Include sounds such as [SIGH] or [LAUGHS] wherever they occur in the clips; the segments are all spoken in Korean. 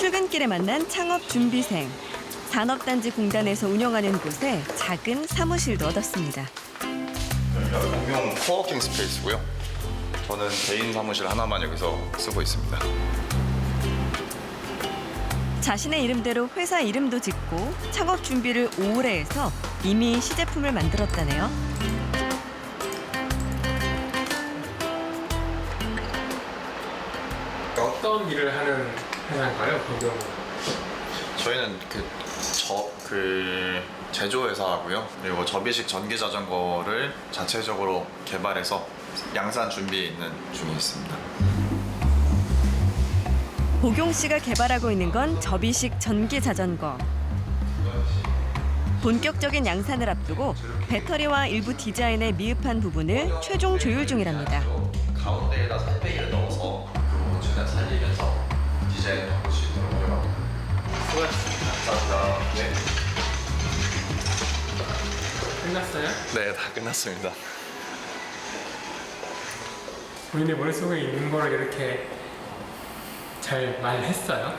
출근길에 만난 창업 준비생. 산업단지 공단에서 운영하는 곳에 작은 사무실도 얻었습니다. 여기가 공용 코워킹 스페이스고요. 저는 개인 사무실 하나만 여기서 쓰고 있습니다. 자신의 이름대로 회사 이름도 짓고 창업 준비를 오래 해서 이미 시제품을 만들었다네요. 어떤 일을 하는 회사인가요? 저희는 그 저 그 제조 회사고요. 그리고 접이식 전기 자전거를 자체적으로 개발해서 양산 준비에 있는 중에 있습니다. 보경 씨가 개발하고 있는 건 접이식 전기 자전거. 본격적인 양산을 앞두고 배터리와 일부 디자인에 미흡한 부분을 최종 조율 중이랍니다. 가운데에다 300을 넣어서 그 최대한 살리면서 끝났어요? 네, 다 끝났습니다. 본인의 머릿속에 있는 거를 이렇게 잘 말했어요?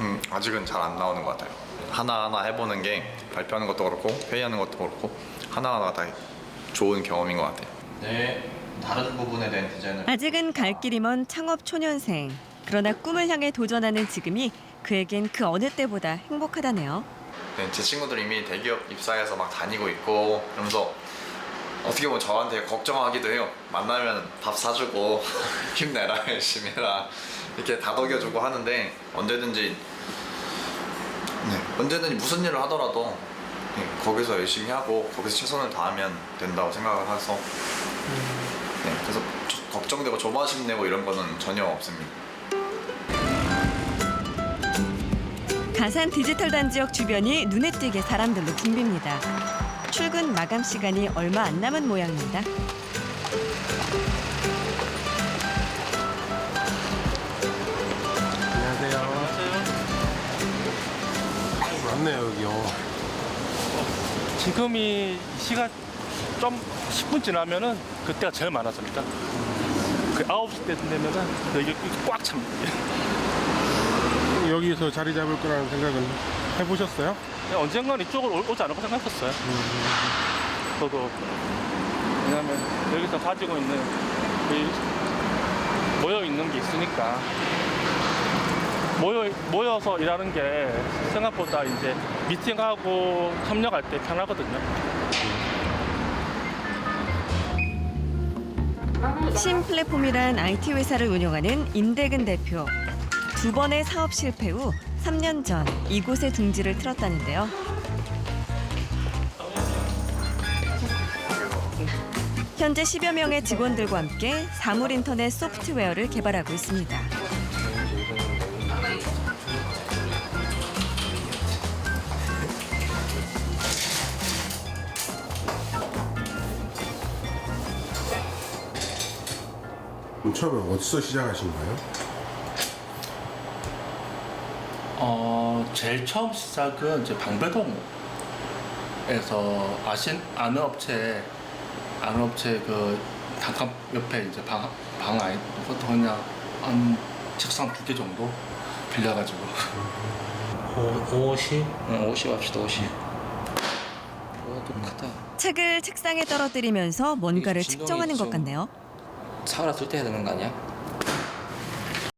음, 아직은 잘 안 나오는 것 같아요. 하나하나 해보는 게 발표하는 것도 그렇고 회의하는 것도 그렇고 하나하나 다 좋은 경험인 것 같아요. 네, 다른 부분에 대한 디자인을 아직은 갈 길이 먼 창업 초년생. 그러나 꿈을 향해 도전하는 지금이 그에겐 그 어느 때보다 행복하다네요. 네, 제 친구들 이미 대기업 입사해서 막 다니고 있고 그러면서 어떻게 보면 저한테 걱정하기도 해요. 만나면 밥 사주고 [LAUGHS] 힘내라 열심히 해라 이렇게 다독여주고 하는데 언제든지 네, 언제든지 무슨 일을 하더라도 네, 거기서 열심히 하고 거기서 최선을 다하면 된다고 생각을 해서 네, 그래서 저- 걱정되고 조바심 내고 이런 거는 전혀 없습니다. 가산 디지털 단지역 주변이 눈에 띄게 사람들로 붐빕니다. 출근 마감 시간이 얼마 안 남은 모양입니다. 안녕하세요. 많네요 여기요. 지금이 시간 좀 10분 지나면은 그때가 제일 많아집니다. 그 9시 때 되면은 여기 꽉 찹니다. 여기서 자리 잡을 거라는 생각은 해보셨어요? 그냥 언젠간 이쪽으로 올- 오지 않을까 생각했었어요. 저도 왜냐면 여기서 가지고 있는 이 모여 있는 게 있으니까 모여 모여서 일하는 게 생각보다 이제 미팅하고 협력할 때 편하거든요. 신 플랫폼이란 IT 회사를 운영하는 임대근 대표. 두 번의 사업 실패 후 3년 전 이곳에 둥지를 틀었다는데요. 현재 10여 명의 직원들과 함께 사물 인터넷 소프트웨어를 개발하고 있습니다. 처음에 어디서 시작하신 거예요? 어, 제일 처음 시작은 이제 방배동에서 아신 아는 업체 아는 업체 그 단칸 옆에 이제 방, 방 아이 그것도 그냥 한 책상 두 개 정도 빌려가지고 오, 50? 응. 50 합시다 50 와도 크다 책을 책상에 떨어뜨리면서 뭔가를 진동이 측정하는 것 좀- 같네요. 사과라 쓸때 해야 되는 거 아니야?